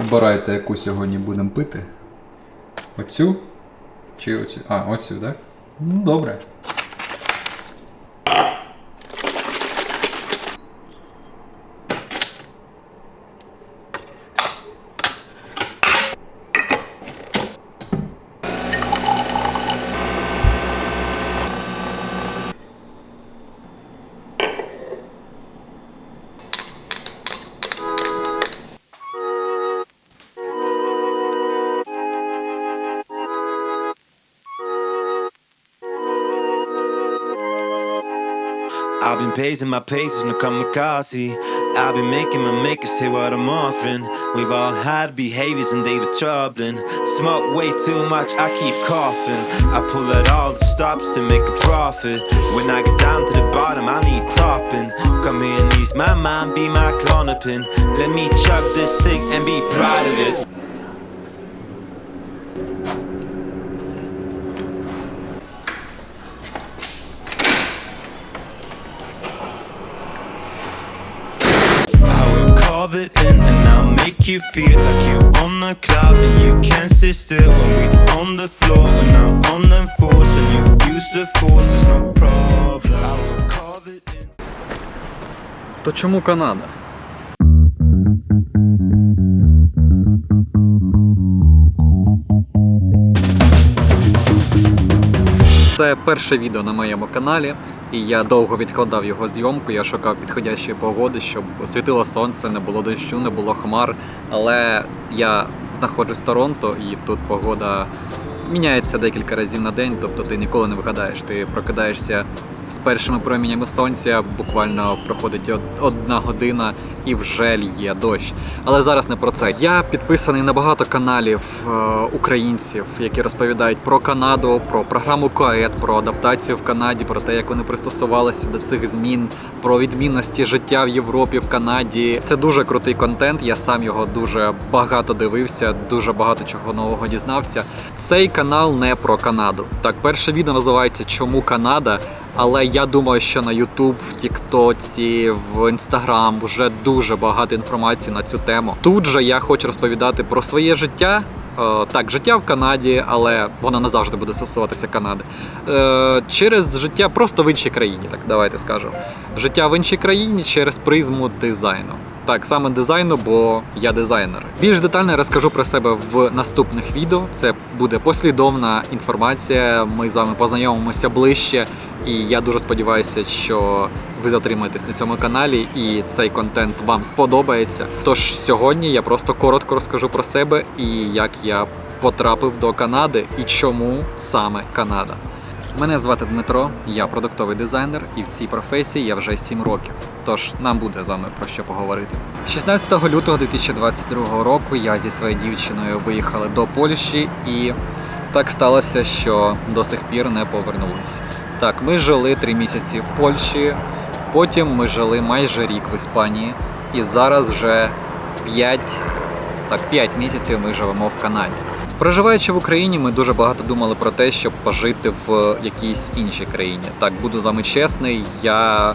обирайте, яку сьогодні будемо пити. Оцю? Чи оцю? А, оцю, так? Ну, добре. I've been pacing my paces, no kamikaze. I've been making my makers say what I'm offering. We've all had behaviors and they were troubling. Smoke way too much, I keep coughing. I pull out all the stops to make a profit. When I get down to the bottom, I need topping. Come here and ease my mind, be my clonopin. Let me chug this thing and be proud of it. Sit still when we on the floor when I'm on them fours when you use the force there's no problem То чому Канада? Це перше відео на моєму каналі, і я довго відкладав його зйомку. Я шукав підходящої погоди, щоб світило сонце, не було дощу, не було хмар. Але я знаходжусь в Торонто, і тут погода міняється декілька разів на день, тобто ти ніколи не вигадаєш. Ти прокидаєшся з першими промінями сонця, буквально проходить одна година і вже лє дощ. Але зараз не про це. Я підписаний на багато каналів е, українців, які розповідають про Канаду, про програму КОЕД, про адаптацію в Канаді, про те, як вони пристосувалися до цих змін, про відмінності життя в Європі, в Канаді. Це дуже крутий контент. Я сам його дуже багато дивився, дуже багато чого нового дізнався. Цей канал не про Канаду. Так, перше відео називається Чому Канада? Але я думаю, що на YouTube, в Тіктоці, в Instagram вже дуже багато інформації на цю тему. Тут же я хочу розповідати про своє життя. Е, Так, життя в Канаді, але воно не завжди буде стосуватися Канади. Е, Через життя просто в іншій країні, так давайте скажемо. Життя в іншій країні через призму дизайну. Так, саме дизайну, бо я дизайнер. Більш детально я розкажу про себе в наступних відео. Це буде послідовна інформація. Ми з вами познайомимося ближче, і я дуже сподіваюся, що ви затримаєтесь на цьому каналі і цей контент вам сподобається. Тож сьогодні я просто коротко розкажу про себе і як я потрапив до Канади і чому саме Канада. Мене звати Дмитро, я продуктовий дизайнер, і в цій професії я вже 7 років. Тож нам буде з вами про що поговорити. 16 лютого 2022 року я зі своєю дівчиною виїхали до Польщі, і так сталося, що до сих пір не повернулись. Так, ми жили 3 місяці в Польщі, потім ми жили майже рік в Іспанії, і зараз вже 5 так, 5 місяців ми живемо в Канаді. Проживаючи в Україні, ми дуже багато думали про те, щоб пожити в якійсь іншій країні. Так, буду з вами чесний, я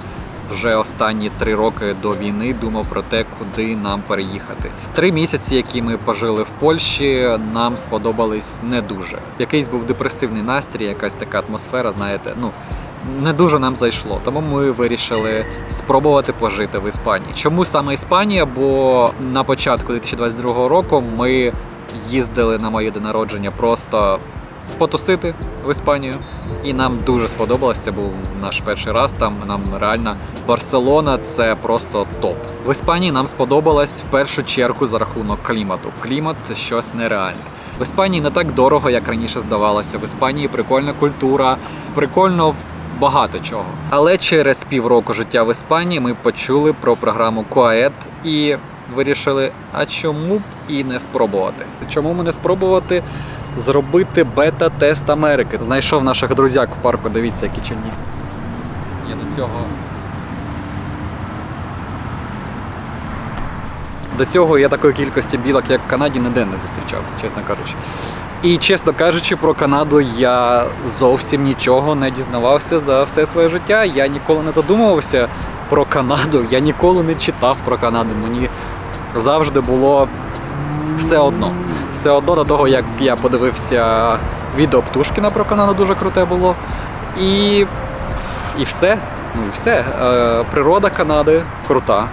вже останні три роки до війни думав про те, куди нам переїхати. Три місяці, які ми пожили в Польщі, нам сподобались не дуже. Якийсь був депресивний настрій, якась така атмосфера, знаєте, ну. Не дуже нам зайшло, тому ми вирішили спробувати пожити в Іспанії. Чому саме Іспанія? Бо на початку 2022 року ми їздили на моє день народження просто потусити в Іспанію, і нам дуже сподобалось. Це був наш перший раз. Там нам реально Барселона це просто топ. В Іспанії нам сподобалось в першу чергу за рахунок клімату. Клімат це щось нереальне. В Іспанії не так дорого, як раніше здавалося. В Іспанії прикольна культура, прикольно багато чого. Але через півроку життя в Іспанії ми почули про програму Коает і вирішили, а чому б і не спробувати? Чому ми не спробувати зробити бета-тест Америки? Знайшов наших друзяк в парку, дивіться, які чудні. Я до цього. До цього я такої кількості білок, як в Канаді, ніде не зустрічав, чесно кажучи. І чесно кажучи, про Канаду я зовсім нічого не дізнавався за все своє життя. Я ніколи не задумувався про Канаду, я ніколи не читав про Канаду. Мені завжди було все одно. Все одно до того, як я подивився відео Птушкіна про Канаду, дуже круте було. І, і все. Ну і все. Е, природа Канади крута.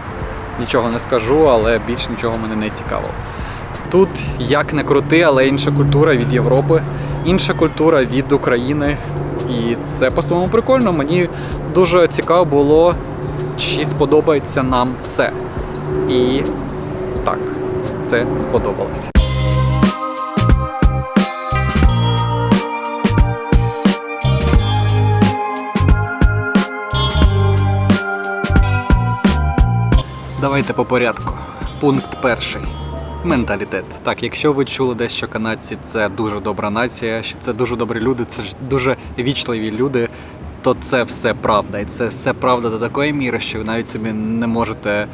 Нічого не скажу, але більш нічого мене не цікаво. Тут як не крути, але інша культура від Європи, інша культура від України. І це по-своєму прикольно. Мені дуже цікаво було, чи сподобається нам це. І так, це сподобалось. Давайте по порядку. Пункт перший. Менталітет. Так, якщо ви чули десь, що канадці це дуже добра нація, що це дуже добрі люди, це ж дуже вічливі люди, то це все правда. І це все правда до такої міри, що ви навіть собі не можете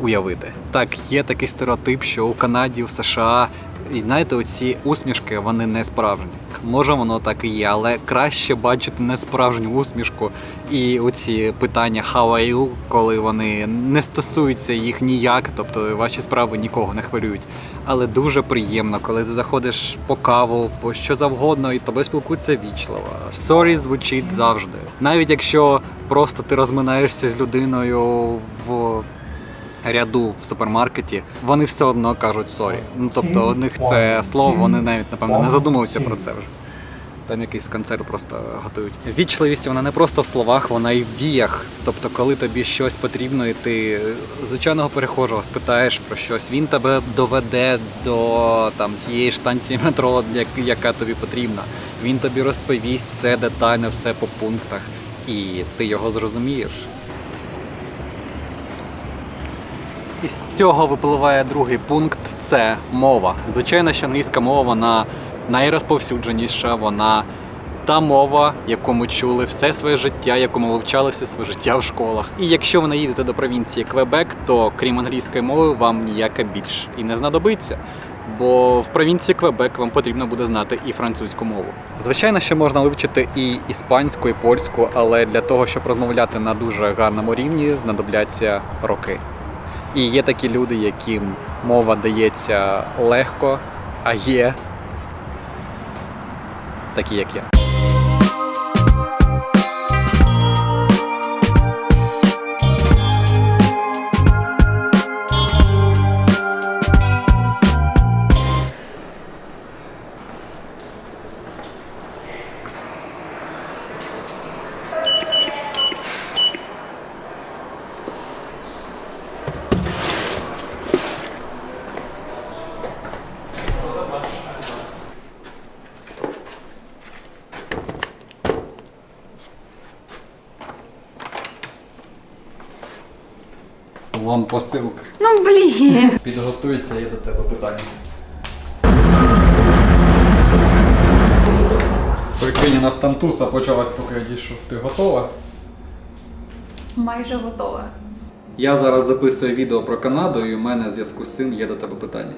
уявити. Так, є такий стереотип, що у Канаді, в США, і знаєте, оці усмішки вони не справжні. Може, воно так і є, але краще бачити несправжню усмішку і оці питання how are you, коли вони не стосуються їх ніяк, тобто ваші справи нікого не хвилюють. Але дуже приємно, коли ти заходиш по каву, по що завгодно, і з тобою спілкуються вічливо. Sorry звучить завжди. Навіть якщо просто ти розминаєшся з людиною в ряду в супермаркеті, вони все одно кажуть сорі. Ну тобто, у них це слово, вони навіть напевно не задумуються про це вже. Там якийсь концерт просто готують. Вічливість вона не просто в словах, вона і в діях. Тобто, коли тобі щось потрібно, і ти звичайного перехожого спитаєш про щось, він тебе доведе до там тієї ж станції метро, як- яка тобі потрібна. Він тобі розповість все детально, все по пунктах, і ти його зрозумієш. І з цього випливає другий пункт це мова. Звичайно, що англійська мова вона найрозповсюдженіша, вона та мова, яку ми чули все своє життя, яку ми вивчали все своє життя в школах. І якщо ви наїдете до провінції Квебек, то крім англійської мови вам ніяка більш і не знадобиться. Бо в провінції Квебек вам потрібно буде знати і французьку мову. Звичайно, що можна вивчити і іспанську, і польську, але для того, щоб розмовляти на дуже гарному рівні, знадобляться роки. І є такі люди, яким мова дається легко, а є такі, як я. Вам посилка. Ну блін. Підготуйся, є до тебе питання. Прикинь, у нас там туса почалась, поки я дійшов. Ти готова? Майже готова. Я зараз записую відео про Канаду, і у мене в зв'язку з цим є до тебе питання.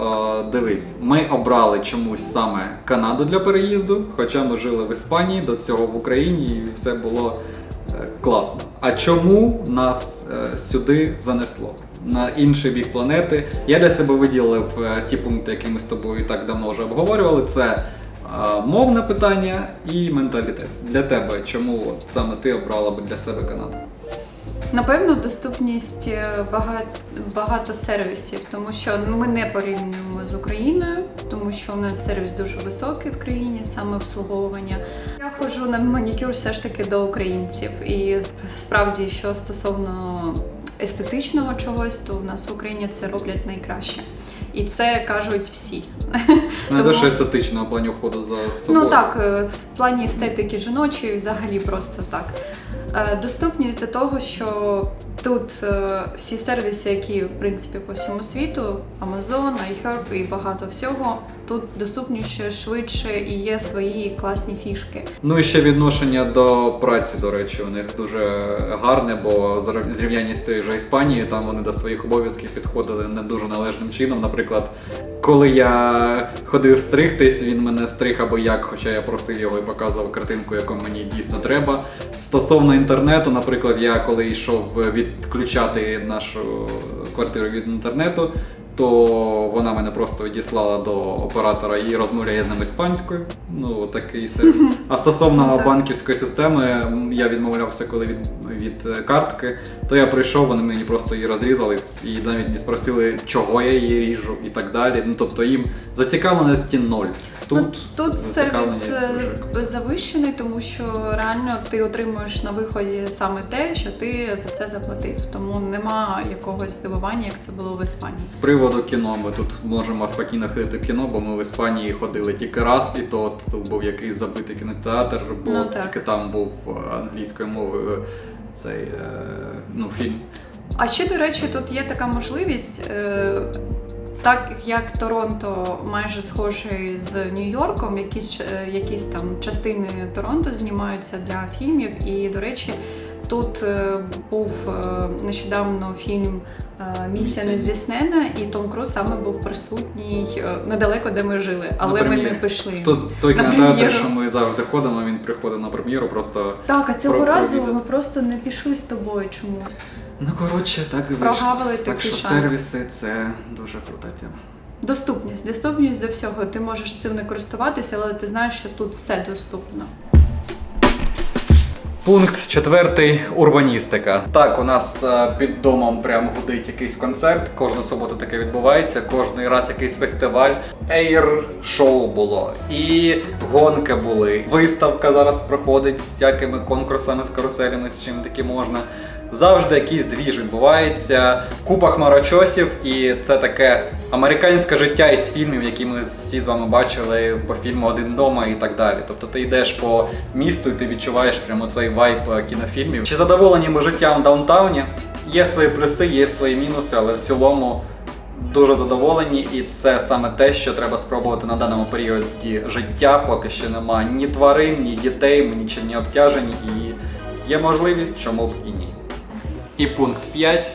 Е, дивись, ми обрали чомусь саме Канаду для переїзду, хоча ми жили в Іспанії, до цього в Україні, і все було класно. А чому нас е, сюди занесло? На інший бік планети. Я для себе виділив е, ті пункти, які ми з тобою так давно вже обговорювали. Це е, мовне питання і менталітет. Для тебе, чому саме ти обрала би для себе Канаду? Напевно, доступність е, багато, багато сервісів, тому що ми не порівнюємо з Україною, тому що у нас сервіс дуже високий в країні, саме обслуговування. Я ходжу на манікюр все ж таки до українців, і справді, що стосовно естетичного чогось, то у нас в Україні це роблять найкраще. І це кажуть всі. Не те, Тому- що естетичного плані входу за собою. Ну так, е, в плані естетики жіночої, взагалі просто так. Е, Доступність до того, що тут е, всі сервіси, які в принципі по всьому світу, Amazon, iHerb і багато всього, тут доступніше, швидше і є свої класні фішки. Ну і ще відношення до праці, до речі, у них дуже гарне, бо зра- зрівнянні з тією ж Іспанією, там вони до своїх обов'язків підходили не дуже належним чином. Наприклад, коли я ходив стригтись, він мене стриг або як, хоча я просив його і показував картинку, яку мені дійсно треба. Стосовно інтернету, наприклад, я коли йшов відключати нашу квартиру від інтернету, то вона мене просто відіслала до оператора і розмовляє з ним іспанською. Ну, такий сервіс. А стосовно банківської системи, я відмовлявся, коли від, від е, картки, то я прийшов, вони мені просто її розрізали і навіть не спросили, чого я її ріжу і так далі. Ну тобто їм зацікавленості ноль. Тут, Ну, тут сервіс е, завищений, тому що реально ти отримуєш на виході саме те, що ти за це заплатив. Тому нема якогось здивування, як це було в Іспанії. З приводу кіно, ми тут можемо спокійно ходити в кіно, бо ми в Іспанії ходили тільки раз, і то тут був якийсь забитий кінотеатр, бо Ну, тільки там був е, англійською мовою цей е, ну, фільм. А ще, до речі, тут є така можливість. Е, так як Торонто майже схожий з Нью-Йорком, якісь, е, якісь там частини Торонто знімаються для фільмів. І, до речі, тут е, був е, нещодавно фільм е, Місія не здійснена, і Том Круз саме був присутній недалеко, де ми жили, але На ми не пішли. В той, кінотеатр, що ми завжди ходимо, він приходить на прем'єру, просто. Так, а цього Про- разу ми просто не пішли з тобою чомусь. Ну коротше, так Прогавили. Так що шанс. сервіси це дуже крута тема. Доступність, доступність до всього. Ти можеш цим не користуватися, але ти знаєш, що тут все доступно. Пункт четвертий урбаністика. Так, у нас е, під домом прямо гудить якийсь концерт. Кожну суботу таке відбувається, кожний раз якийсь фестиваль. Ейр шоу було, і гонки були. Виставка зараз проходить з всякими конкурсами, з каруселями, з чим таки можна. Завжди якийсь двіж відбувається, купа хмарочосів, і це таке американське життя із фільмів, які ми всі з вами бачили по фільму Один дома і так далі. Тобто ти йдеш по місту і ти відчуваєш прямо цей вайб е, кінофільмів. Чи задоволені ми життям в даунтауні? Є свої плюси, є свої мінуси, але в цілому дуже задоволені, і це саме те, що треба спробувати на даному періоді життя, поки що немає ні тварин, ні дітей, ми нічим не обтяжені, і є можливість, чому б і ні. І пункт 5.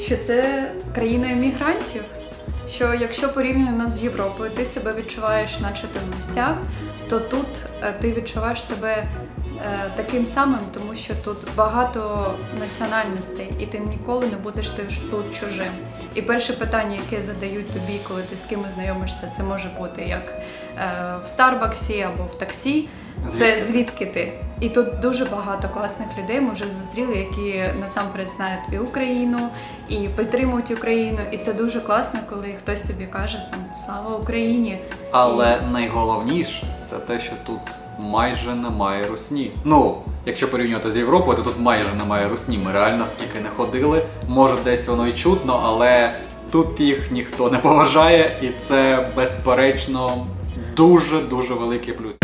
Що це країна емігрантів. Що якщо порівняно з Європою, ти себе відчуваєш, наче ти в гостях, то тут е, ти відчуваєш себе е, таким самим, тому що тут багато національностей, і ти ніколи не будеш тут чужим. І перше питання, яке задають тобі, коли ти з кимось знайомишся, це може бути як е, в Старбаксі або в таксі. Це Звідки? ти? І тут дуже багато класних людей ми вже зустріли, які насамперед знають і Україну, і підтримують Україну. І це дуже класно, коли хтось тобі каже там слава Україні. Але найголовніше це те, що тут майже немає русні. Ну, якщо порівнювати з Європою, то тут майже немає русні. Ми реально скільки не ходили. Може, десь воно і чутно, але тут їх ніхто не поважає, і це безперечно дуже дуже великий плюс.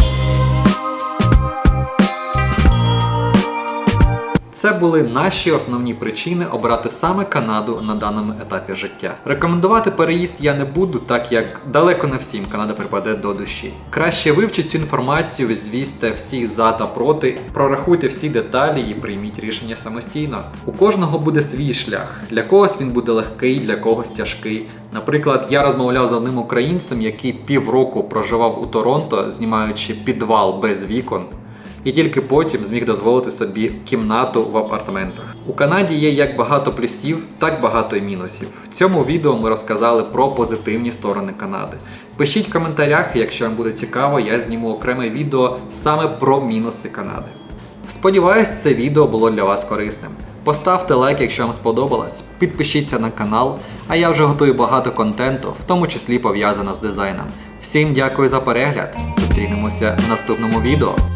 Це були наші основні причини обрати саме Канаду на даному етапі життя. Рекомендувати переїзд я не буду, так як далеко не всім Канада припаде до душі. Краще вивчіть цю інформацію, звісьте всі за та проти, прорахуйте всі деталі і прийміть рішення самостійно. У кожного буде свій шлях. Для когось він буде легкий, для когось тяжкий. Наприклад, я розмовляв з одним українцем, який півроку проживав у Торонто, знімаючи підвал без вікон і тільки потім зміг дозволити собі кімнату в апартаментах. У Канаді є як багато плюсів, так багато і мінусів. В цьому відео ми розказали про позитивні сторони Канади. Пишіть в коментарях, якщо вам буде цікаво, я зніму окреме відео саме про мінуси Канади. Сподіваюсь, це відео було для вас корисним. Поставте лайк, якщо вам сподобалось, підпишіться на канал, а я вже готую багато контенту, в тому числі пов'язано з дизайном. Всім дякую за перегляд. Зустрінемося в наступному відео.